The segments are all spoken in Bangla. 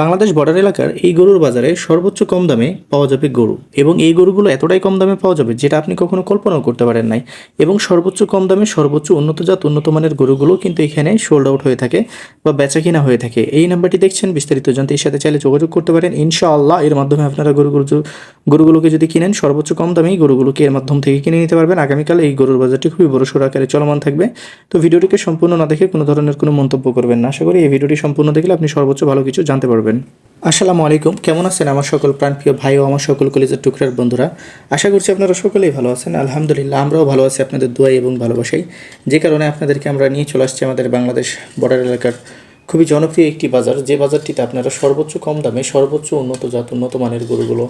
বাংলাদেশ বর্ডার এলাকার এই গরুর বাজারে সর্বোচ্চ কম দামে পাওয়া যাবে গরু এবং এই গরুগুলো এতটাই কম দামে পাওয়া যাবে যেটা আপনি কখনো কল্পনাও করতে পারেন নাই। এবং সর্বোচ্চ কম দামে সর্বোচ্চ উন্নত জাত উন্নত মানের গরুগুলো কিন্তু এখানে সোল্ড আউট হয়ে থাকে বা বেচা কিনা হয়ে থাকে। এই নাম্বারটি দেখছেন, বিস্তারিত জানতে এর সাথে চাইলে যোগাযোগ করতে পারেন। ইনশাআল্লাহ এর মাধ্যমে আপনারা গরুগুলো গরুগুলোকে যদি কিনেন, সর্বোচ্চ কম দামেই গরুগুলোকে এর মাধ্যম থেকে কিনে নিতে পারবেন। আগামীকাল এই গরুর বাজারটি খুবই বড় সড় আকারে চলমান থাকবে। তো ভিডিওটিকে সম্পূর্ণ না দেখে কোনো ধরনের কোনো মন্তব্য করবেন না। আশা করি এই ভিডিওটি সম্পূর্ণ দেখলে আপনি সর্বোচ্চ ভালো কিছু জানতে পারবেন। আসসালামু আলাইকুম। কেমন আছেন আমার সকল প্রাণপ্রিয় ভাই ও আমার সকল কলেজের টুকরার বন্ধুরা? আশা করছি আপনারা সকলেই ভালো আছেন। আলহামদুলিল্লাহ, আমরাও ভালো আছি আপনাদের দোয়াই এবং ভালোবাসাই। যে কারণে আপনাদেরকে আমরা নিয়ে চলে আসছি আমাদের বাংলাদেশ বর্ডার এলাকার খুবই জনপ্রিয় একটি বাজার, যে বাজারটিতে আপনারা সর্বোচ্চ কম দামে সর্বোচ্চ উন্নত জাত, উন্নত মানের গরুগুলো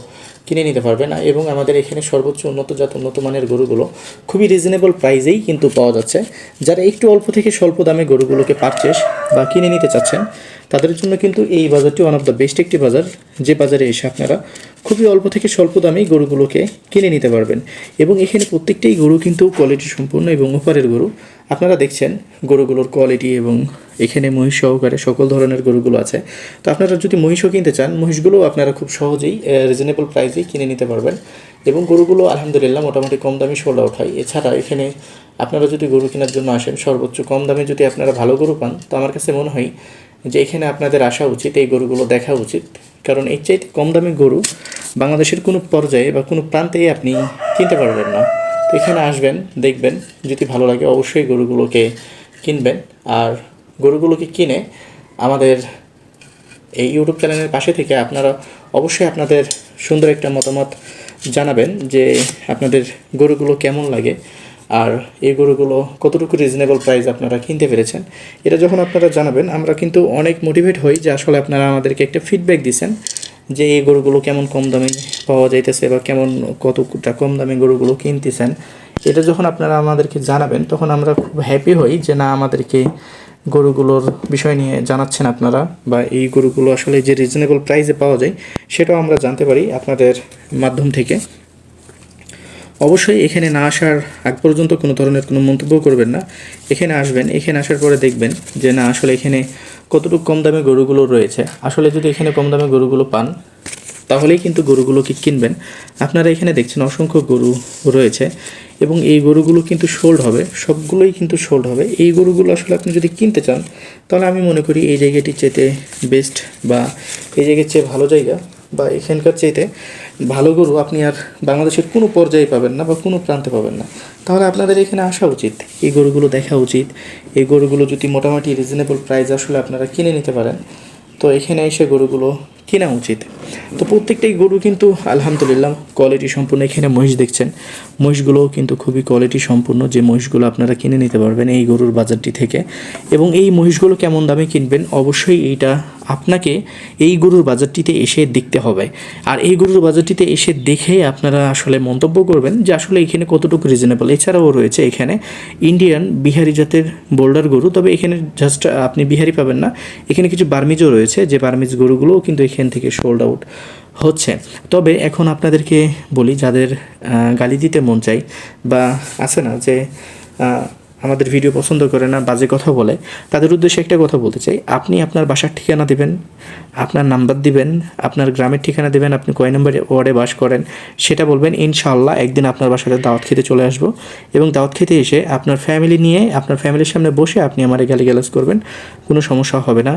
কিনে নিতে পারবেন। এবং আমাদের এখানে সর্বোচ্চ উন্নত জাত, উন্নত মানের গরুগুলো খুবই রিজনেবল প্রাইসেই কিন্তু পাওয়া যাচ্ছে। যারা একটু অল্প থেকে স্বল্প দামে গরুগুলোকে পারচেস বা কিনে নিতে চাচ্ছেন, তাদের জন্য কিন্তু এই বাজারটি ওয়ান অফ দ্য বেস্ট একটি বাজার। যে বাজারে এসে আপনারা খুবই অল্প থেকে স্বল্প দামেই গরুগুলোকে কিনে নিতে পারবেন। এবং এখানে প্রত্যেকটাই গরু কিন্তু কোয়ালিটি সম্পূর্ণ এবং ওপারের গরু। আপনারা দেখছেন গরুগুলোর কোয়ালিটি এবং এখানে মহিষ সহকারে সকল ধরনের গরুগুলো আছে। তো আপনারা যদি মহিষও কিনতে চান, মহিষগুলো আপনারা খুব সহজেই রিজনেবল প্রাইসেই কিনে নিতে পারবেন। এবং গরুগুলো আলহামদুলিল্লাহ মোটামুটি কম দামে আউট হয়। এছাড়া এখানে আপনারা যদি গরু কেনার জন্য আসেন, সর্বোচ্চ কম দামে যদি আপনারা ভালো গরু পান, তো আমার কাছে মনে হয় যে এখানে আপনাদের আসা উচিত, এই গরুগুলো দেখা উচিত। কারণ এর চাইতে কম দামি গরু বাংলাদেশের কোনো পর্যায়ে বা কোনো প্রান্তেই আপনি কিনতে পারবেন না। তো এখানে আসবেন, দেখবেন, যদি ভালো লাগে অবশ্যই গরুগুলোকে কিনবেন। আর গরুগুলোকে কিনে আমাদের এই ইউটিউব চ্যানেলের পাশে থেকে আপনারা অবশ্যই আপনাদের সুন্দর একটা মতামত জানাবেন যে আপনাদের গরুগুলো কেমন লাগে আর এই গরুগুলো কতটুকু রিজনেবল প্রাইস আপনারা কিনতে পেরেছেন। এটা যখন আপনারা জানাবেন, আমরা কিন্তু অনেক মোটিভেট হই যে আসলে আপনারা আমাদেরকে একটা ফিডব্যাক দিচ্ছেন যে এই গরুগুলো কেমন কম দামে পাওয়া যাইতেছে বা কেমন কতটা কম দামে গরুগুলো কিনতেছেন। এটা যখন আপনারা আমাদেরকে জানাবেন, তখন আমরা খুব হ্যাপি হই যে না, আমাদেরকে গরুগুলোর বিষয় নিয়ে জানাচ্ছেন আপনারা বা এই গরুগুলো আসলে যে রিজনেবল প্রাইসে পাওয়া যায়, সেটাও আমরা জানতে পারি আপনাদের মাধ্যম থেকে। অবশ্যই এখানে না আসার আগ পর্যন্ত কোনো ধরনের কোনো মন্তব্য করবেন না। এখানে আসবেন, এখানে আসার পরে দেখবেন যে না, আসলে এখানে কতটুকু কম দামে গরুগুলো রয়েছে। আসলে যদি এখানে কম দামে গরুগুলো পান, তাহলেই কিন্তু গরুগুলোকে কিনবেন। আপনারা এখানে দেখছেন অসংখ্য গরু রয়েছে। এবং এই গরুগুলো কিন্তু সোল্ড হবে, সবগুলোই কিন্তু সোল্ড হবে। এই গরুগুলো আসলে আপনি যদি কিনতে চান, তাহলে আমি মনে করি এই জায়গাটির চাইতে বেস্ট বা এই জায়গার চেয়ে ভালো জায়গা বা এখানকার চাইতে ভালো গরু আপনি আর বাংলাদেশের কোনো পর্যায়ে পাবেন না বা কোনো প্রান্তে পাবেন না। তাহলে আপনাদের এখানে আসা উচিত, এই গরুগুলো দেখা উচিত। এই গরুগুলো যদি মোটামুটি রিজনেবল প্রাইস আসলে আপনারা কিনে নিতে পারেন। তো এখানে এসে গরুগুলো কেনা উচিত? তো প্রত্যেকটাই গরু কিন্তু আলহামদুলিল্লাহ কোয়ালিটি সম্পূর্ণ এখানে মহিষ দেখছেন। মহিষগুলোও কিন্তু খুবই কোয়ালিটি সম্পূর্ণ যে মহিষগুলো আপনারা কিনে নিতে পারবেন এই গরুর বাজারটি থেকে। এবং এই মহিষগুলো কেমন দামে কিনবেন? অবশ্যই এইটা আপনাকে এই গরুর বাজারটিতে এসে দেখতে হবে। আর এই গরুর বাজারটিতে এসে দেখে আপনারা আসলে মন্তব্য করবেন যে আসলে এখানে কতটুকু রিজনেবল এছাড়াও রয়েছে এখানে ইন্ডিয়ান বিহারি জাতের বোল্ডার গরু। তবে এখানে জাস্ট আপনি বিহারি পাবেন না। এখানে কিছু বার্মিজও রয়েছে। যে বার্মিজ গরুগুলোও কিন্তু এখান থেকে সোল্ড আউট হচ্ছে। তবে এখন আপনাদেরকে বলি, যাদের গালি দিতে মন চাই বা আছে না যে আমাদের ভিডিও পছন্দ করে না, বাজে কথা বলে, তাদের উদ্দেশ্যে একটা কথা বলতে চাই। আপনি আপনার বাসার ঠিকানা দিবেন, আপনার নাম্বার দিবেন, আপনার গ্রামের ঠিকানা দিবেন, আপনি কয় নম্বরে ওয়ার্ডে বাস করেন, সেটা বলবেন, ইনশাআল্লাহ একদিন আপনার বাসাতে দাওয়াত খেতে চলে আসব। এবং দাওয়াত খেতে এসে আপনার ফ্যামিলি নিয়ে, আপনার ফ্যামিলির সামনে বসে আপনি আমার গালি গ্যালাজ করবেন, কোনো সমস্যা হবে না।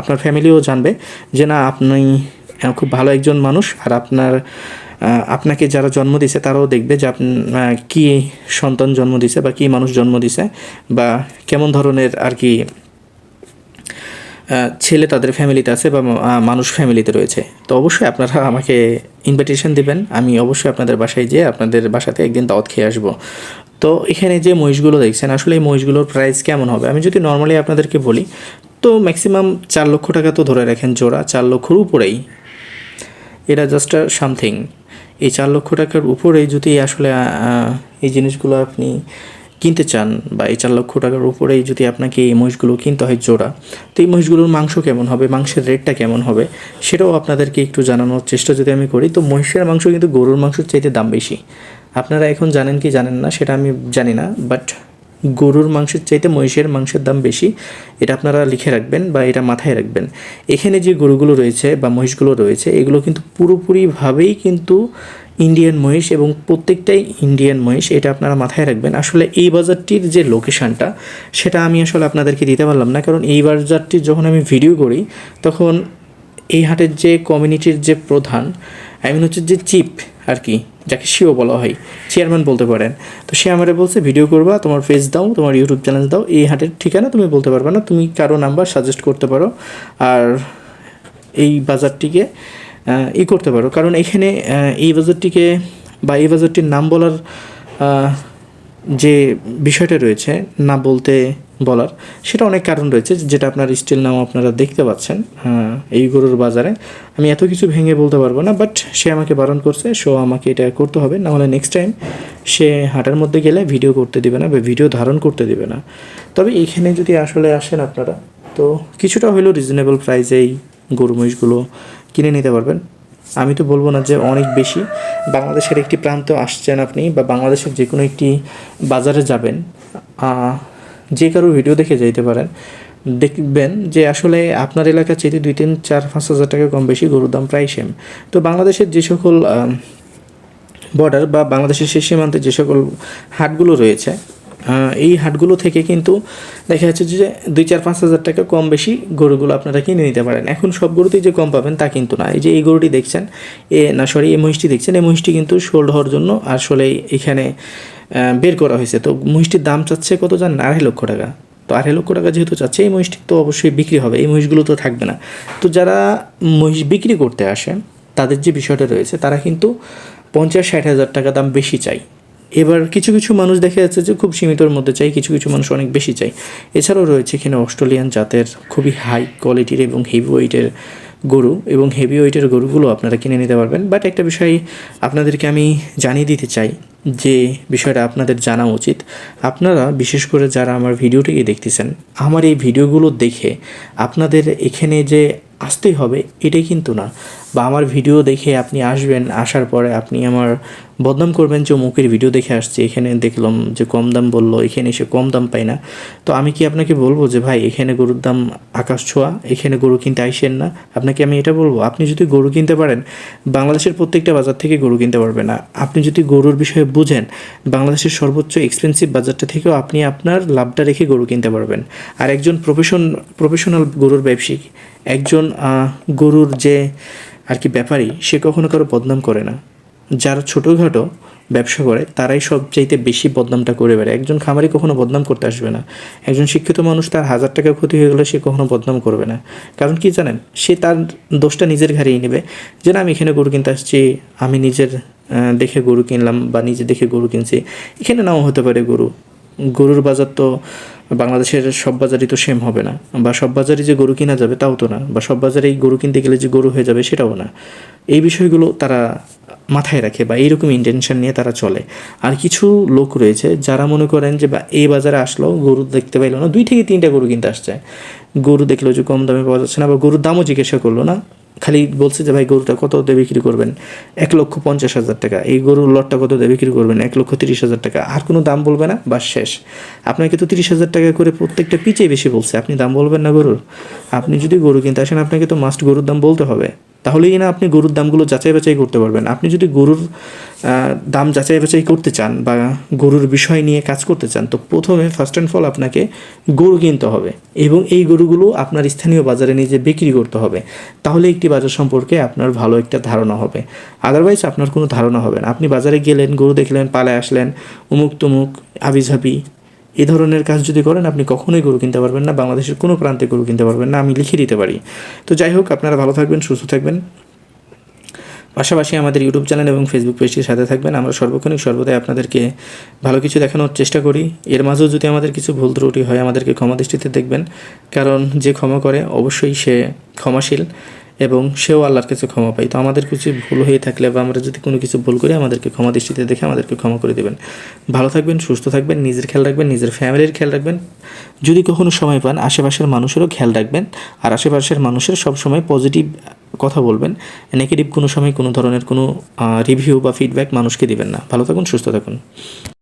আপনার ফ্যামিলিও জানবে যে না, আপনি খুব ভালো একজন মানুষ, আর আপনার আপনাকে যারা জন্ম দিছে তারাও দেখবে যে কী সন্তান জন্ম দিছে বা কী মানুষ জন্ম দিছে বা কেমন ধরনের আর কি ছেলে তাদের ফ্যামিলিতে আছে বা মানুষ ফ্যামিলিতে রয়েছে। তো অবশ্যই আপনারা আমাকে ইনভিটেশন দিবেন। আমি অবশ্যই আপনাদের বাসায় যেয়ে আপনাদের বাসাতে একদিন দাওয়াত খেয়ে আসব। তো এখানে যে মহিষগুলো দেখছেন, আসলে এই মহিষগুলোর প্রাইস কেমন হবে? আমি যদি নর্মালি আপনাদেরকে বলি, তো ম্যাক্সিমাম চার লক্ষ টাকা তো ধরে রাখেন জোড়া, চার লক্ষর উপরেই। এটা জাস্ট সামথিং এই চার লক্ষ টাকার উপরে যদি আসলে এই জিনিসগুলো আপনি কিনতে চান বা এই চার লক্ষ টাকার উপরেই যদি আপনাকে এই মহিষগুলো কিনতে হয় জোড়া, তো এই মহিষগুলোর মাংস কেমন হবে? মাংসের রেটটা কেমন হবে? সেটাও আপনাদেরকে একটু জানানোর চেষ্টা যদি আমি করি, তো মহিষের মাংস কিন্তু গরুর মাংসের চাইতে দাম বেশি। আপনারা এখন জানেন কি জানেন না, সেটা আমি জানি না বাট গরুর মাংসের চাইতে মহিষের মাংসের দাম বেশি, এটা আপনারা লিখে রাখবেন বা এটা মাথায় রাখবেন। এখানে যে গরুগুলো রয়েছে বা মহিষগুলো রয়েছে, এগুলো কিন্তু পুরোপুরিভাবেই কিন্তু ইন্ডিয়ান মহিষ এবং প্রত্যেকটাই ইন্ডিয়ান মহিষ, এটা আপনারা মাথায় রাখবেন। আসলে এই বাজারটির যে লোকেশানটা, সেটা আমি আসলে আপনাদেরকে দিতে পারলাম না, কারণ এই বাজারটির যখন আমি ভিডিও করি, তখন এই হাটের যে কমিউনিটির যে প্রধান আই মিন হচ্ছে যে চিপ আর কি যাকে সিও বলা হয় চেয়ারম্যান বলতে পারেন। তো সে আমারে বলছে, ভিডিও করবা, তোমার ফেস দাও, তোমার ইউটিউব চ্যানেল দাও, এই হাটের ঠিকানা তুমি বলতে পারবে না, তুমি কারও নাম্বার সাজেস্ট করতে পারো, আর এই বাজারটিকে ই করতে পারো। কারণ এখানে এই বাজারটিকে, বা এই বাজারটির নাম বলার যে বিষয়টা রয়েছে, না বলতে বলার। সেটা অনেক কারণ রয়েছে যেটা আপনার স্টিল নাম আপনারা দেখতে পাচ্ছেন হ্যাঁ, এই গরুর বাজারে। আমি এত কিছু ভেঙে বলতে পারব না বাট সে আমাকে বারণ করছে সো আমাকে এটা করতে হবে নাহলে নেক্সট টাইম সে হাঁটার মধ্যে গেলে ভিডিও করতে দিবে না বা ভিডিও ধারণ করতে দিবে না। তবে এখানে যদি আসলে আসেন আপনারা তো কিছুটা হলেও রিজনেবল প্রাইসেই গরু মহিষগুলো কিনে নিতে পারবেন। আমি তো বলব না যে অনেক বেশি বাংলাদেশের একটি প্রান্ত আসছেন আপনি বা বাংলাদেশের যে কোনো একটি বাজারে যাবেন যে কারও ভিডিও দেখে যাইতে পারেন। দেখবেন যে আসলে আপনার এলাকার চেয়ে দুই তিন, চার, পাঁচ হাজার টাকা কম বেশি গরুর দাম প্রায় সেম তো বাংলাদেশের যে সকল বর্ডার বা বাংলাদেশের শেষ সীমান্তে যে সকল হাটগুলো রয়েছে এই হাটগুলো থেকে কিন্তু দেখা যাচ্ছে যে দুই, চার, পাঁচ হাজার টাকা কম বেশি গরুগুলো আপনারা কিনে নিতে পারেন। এখন সব গরুতেই যে কম পাবেন তা কিন্তু না। এই যে এই গরুটি দেখছেন, এ, না সরি এই মহিষটি দেখছেন এই মহিষটি কিন্তু সোল্ড হওয়ার জন্য আসলে এখানে বের করা হয়েছে। তো মহিষটির দাম চাচ্ছে কত জানেন? আড়াই লক্ষ টাকা। তো আড়াই লক্ষ টাকা যেহেতু চাচ্ছে, এই মহিষটি তো অবশ্যই বিক্রি হবে। এই মহিষগুলো তো থাকবে না। তো যারা মহিষ বিক্রি করতে আসে তাদের যে বিষয়টা রয়েছে, তারা কিন্তু পঞ্চাশ, ষাট হাজার টাকা দাম বেশি চাই এবার কিছু কিছু মানুষ দেখা যাচ্ছে যে খুব সীমিতর মধ্যে চাই কিছু কিছু মানুষ অনেক বেশি চাই এছাড়াও রয়েছে এখানে অস্ট্রেলিয়ান জাতের খুবই হাই কোয়ালিটির এবং হেভি ওয়েটের গরু এবং হেভি ওয়েটের গরুগুলো আপনারা কিনে নিতে পারবেন। বাট একটা বিষয় আপনাদেরকে আমি জানিয়ে দিতে চাই, যে বিষয়টা আপনাদের জানা উচিত। আপনারা, বিশেষ করে যারা আমার ভিডিওটিকে দেখতেছেন, আমার এই ভিডিওগুলো দেখে আপনাদের এখানে যে আসতেই হবে, এটাই কিন্তু না। বা আমার ভিডিও দেখে আপনি আসবেন, আসার পরে আপনি আমার বদনাম করবেন যে মুখের ভিডিও দেখে আসছি, এখানে দেখলাম যে কম দাম বলল, এখানে এসে কম দাম পাই না। তো আমি কি আপনাকে বলব যে, ভাই, এখানে গরুর দাম আকাশ ছোঁয়া, এখানে গরু কিনতে আইসেন না? আপনাকে আমি এটা বলব, আপনি যদি গরু কিনতে পারেন, বাংলাদেশের প্রত্যেকটা বাজার থেকে গরু কিনতে পারবেন না। আপনি যদি গরুর বিষয়ে বুঝেন, বাংলাদেশের সর্বোচ্চ এক্সপেন্সিভ বাজারটা থেকেও আপনি আপনার লাভটা রেখে গরু কিনতে পারবেন। আর একজন প্রফেশন প্রফেশনাল গরুর ব্যবসায়িক একজন গরুর যে আর কি ব্যাপারী সে কখনো কারও বদনাম করে না। যারা ছোটোখাটো ব্যবসা করে, তারাই সবচাইতে বেশি বদনামটা করে বেড়ায়। একজন খামারি কখনো বদনাম করতে আসবে না। একজন শিক্ষিত মানুষ তার হাজার টাকা ক্ষতি হয়ে গেলে সে কখনো বদনাম করবে না। কারণ কি জানেন, সে তার দোষটা নিজের ঘাড়েই নেবে। যে না, আমি এখানে গরু কিনতে আসছি, আমি নিজের দেখে গরু কিনলাম বা নিজে দেখে গরু কিনছি। এখানে নাও হতে পারে গরু। গরুর বাজার তো বাংলাদেশের সব বাজারই তো সেম হবে না। বা সব বাজারই যে গরু কিনা যাবে তাও তো না। বা সব বাজারেই গরু কিনতে গেলে যে গরু হয়ে যাবে সেটাও না। এই বিষয়গুলো তারা মাথায় রাখে বা এইরকম ইন্টেনশন নিয়ে তারা চলে। আর কিছু লোক রয়েছে যারা মনে করেন যে, বা এই বাজারে আসলো, গরু দেখতে পাইলো না। দুই থেকে তিনটা গরু কিনতে আসছে। গরু দেখল যে কম দামে পাওয়া যাচ্ছে না বা গরুর দামও জিজ্ঞাসা করল না। খালি বলছে যে, ভাই, গরুটা কত দিয়ে বিক্রি করবেন? এক লক্ষ পঞ্চাশ হাজার টাকা। এই গরুর লটটা কত দিয়ে বিক্রি করবেন? এক লক্ষ তিরিশ হাজার টাকা। আর কোনো দাম বলবে না? বা শেষ। আপনাকে তো তিরিশ হাজার টাকা করে প্রত্যেকটা পিচেই বেশি বলছে। আপনি দাম বলবেন না গরুর? আপনি যদি গরু কিনতে আসেন, আপনাকে তো মাস্ট গরুর দাম বলতে হবে। তাহলেই না আপনি গরুর দামগুলো যাচাই বাছাই করতে পারবেন। আপনি যদি গরুর দাম যাচাই বাছাই করতে চান বা গরুর বিষয় নিয়ে কাজ করতে চান, তো প্রথমে ফার্স্ট অ্যান্ড ফল আপনাকে গরু কিনতে হবে এবং এই গরুগুলো আপনার স্থানীয় বাজারে নিজে বিক্রি করতে হবে। তাহলে একটি বাজার সম্পর্কে আপনার ভালো একটা ধারণা হবে। আদারওয়াইজ আপনার কোনো ধারণা হবে না। আপনি বাজারে গেলেন, গরু দেখলেন, পালায় আসলেন উমুক তুমুক আবিঝাবি এই ধরনের কাজ যদি করেন, আপনি কখনোই গরু কিনতে পারবেন না। বাংলাদেশের কোনো প্রান্তে গরু কিনতে পারবেন না। আমি লিখে দিতে পারি। তো যাই হোক, আপনারা ভালো থাকবেন, সুস্থ থাকবেন। পাশাপাশি আমাদের ইউটিউব চ্যানেল এবং ফেসবুক পেজটির সাথে থাকবেন। আমরা সর্বক্ষণিক সর্বদাই আপনাদেরকে ভালো কিছু দেখানোর চেষ্টা করি। এর মাঝেও যদি আমাদের কিছু ভুল ত্রুটি হয়, আমাদেরকে ক্ষমা দৃষ্টিতে দেখবেন। কারণ যে ক্ষমা করে, অবশ্যই সে ক্ষমাশীল। এবং সেও আল্লাহর কাছে ক্ষমা পাই তো আমাদের কিছু ভুল হয়ে থাকলে বা আমরা যদি কোনো কিছু ভুল করি, আমাদেরকে ক্ষমা দৃষ্টিতে দেখে আমাদেরকে ক্ষমা করে দেবেন। ভালো থাকবেন, সুস্থ থাকবেন, নিজের খেয়াল রাখবেন, নিজের ফ্যামিলির খেয়াল রাখবেন। যদি কখনো সময় পান, আশেপাশের মানুষেরও খেয়াল রাখবেন। আর আশেপাশের মানুষের সব সময় পজিটিভ কথা বলবেন। নেগেটিভ কোনো সময় কোনো ধরনের কোনো রিভিউ বা ফিডব্যাক মানুষকে দিবেন না। ভালো থাকুন, সুস্থ থাকুন।